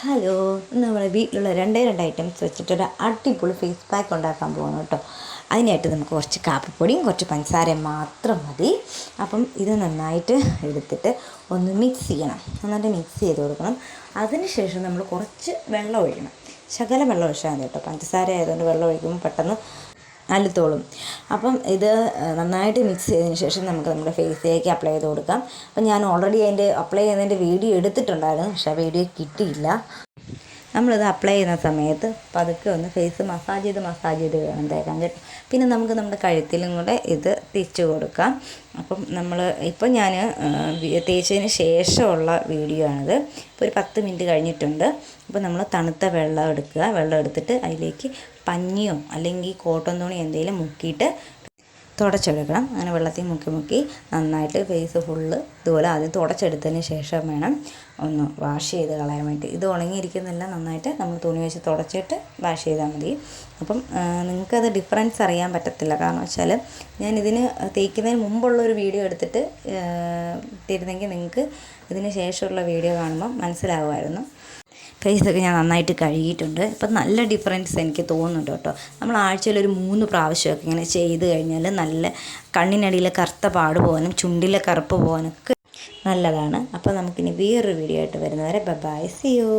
Hello നമ്മുടെ വീട്ടിലുള്ള രണ്ടേ രണ്ട് ഐറ്റംസ് വെച്ചിട്ടൊരു അടിപൊളി ഫേസ് പാക്ക് ഉണ്ടാക്കാൻ പോകണം കേട്ടോ. അതിനായിട്ട് നമുക്ക് കുറച്ച് കാപ്പിപ്പൊടിയും കുറച്ച് പഞ്ചസാരയും മാത്രം മതി. അപ്പം ഇത് നന്നായിട്ട് എടുത്തിട്ട് ഒന്ന് മിക്സ് ചെയ്യണം. നന്നായിട്ട് മിക്സ് ചെയ്ത് കൊടുക്കണം. അതിനുശേഷം നമ്മൾ കുറച്ച് വെള്ളം ഒഴിക്കണം. ശകലം വെള്ളം ഒഴിച്ചാൽ മതി കേട്ടോ. പഞ്ചസാര ആയതുകൊണ്ട് വെള്ളം ഒഴിക്കുമ്പോൾ പെട്ടെന്ന് അലുത്തോളും. അപ്പം ഇത് നന്നായിട്ട് മിക്സ് ചെയ്തതിന് ശേഷം നമുക്ക് നമ്മുടെ ഫേസിലേക്ക് അപ്ലൈ ചെയ്ത് കൊടുക്കാം. അപ്പം ഞാൻ ഓൾറെഡി അതിന്റെ അപ്ലൈ ചെയ്യുന്നതിന്റെ വീഡിയോ എടുത്തിട്ടുണ്ടായിരുന്നു. പക്ഷേ ആ വീഡിയോ കിട്ടിയില്ല. നമ്മളിത് അപ്ലൈ ചെയ്യുന്ന സമയത്ത് പതുക്കെ ഒന്ന് ഫേസ് മസാജ് ചെയ്ത് മസാജ് ചെയ്ത് വേണം തേക്കാൻ കേട്ടോ. പിന്നെ നമുക്ക് നമ്മുടെ കഴുത്തിലും കൂടെ ഇത് തിരിച്ചു കൊടുക്കാം. അപ്പം നമ്മൾ ഇപ്പം ഞാൻ തേച്ചതിന് ശേഷമുള്ള വീഡിയോ ആണിത്. ഇപ്പോൾ ഒരു പത്ത് മിനിറ്റ് കഴിഞ്ഞിട്ടുണ്ട്. അപ്പോൾ നമ്മൾ തണുത്ത വെള്ളം എടുക്കുക. വെള്ളം എടുത്തിട്ട് അതിലേക്ക് പഞ്ഞിയോ അല്ലെങ്കിൽ കോട്ടൺ തുണി എന്തെങ്കിലും മുക്കിയിട്ട് തുടച്ചെടുക്കണം. അങ്ങനെ വെള്ളത്തിൽ മുക്കി മുക്കി നന്നായിട്ട് ഫേസ് ഫുള്ള് ഇതുപോലെ ആദ്യം തുടച്ചെടുത്തതിന് ശേഷം വേണം ഒന്ന് വാഷ് ചെയ്ത് കളയാൻ വേണ്ടി. ഇത് ഉണങ്ങിയിരിക്കുന്നില്ല നന്നായിട്ട് നമ്മൾ തുണി വെച്ച് തുടച്ചിട്ട് വാഷ് ചെയ്താൽ മതി. അപ്പം നിങ്ങൾക്കത് ഡിഫറൻസ് അറിയാൻ പറ്റത്തില്ല. കാരണം വെച്ചാൽ ഞാൻ ഇതിന് തേക്കുന്നതിന് മുമ്പുള്ളൊരു വീഡിയോ എടുത്തിട്ട് ഇട്ടിരുന്നെങ്കിൽ നിങ്ങൾക്ക് ഇതിന് ശേഷമുള്ള വീഡിയോ കാണുമ്പോൾ മനസ്സിലാകുമായിരുന്നു ഫേസൊക്കെ ഞാൻ നന്നായിട്ട് കഴുകിയിട്ടുണ്ട്. ഇപ്പം നല്ല ഡിഫറൻസ് എനിക്ക് തോന്നുന്നുണ്ട് കേട്ടോ. നമ്മൾ ആഴ്ചയിൽ ഒരു മൂന്ന് പ്രാവശ്യമൊക്കെ ഇങ്ങനെ ചെയ്ത് കഴിഞ്ഞാൽ നല്ല കണ്ണിനടിയിലെ കറുത്ത പാട് പോകാനും ചുണ്ടിലെ കറുപ്പ് പോകാനൊക്കെ നല്ലതാണ്. അപ്പോൾ നമുക്കിനി വേറൊരു വീഡിയോ ആയിട്ട് വരുന്നവരെ ബൈ സി യു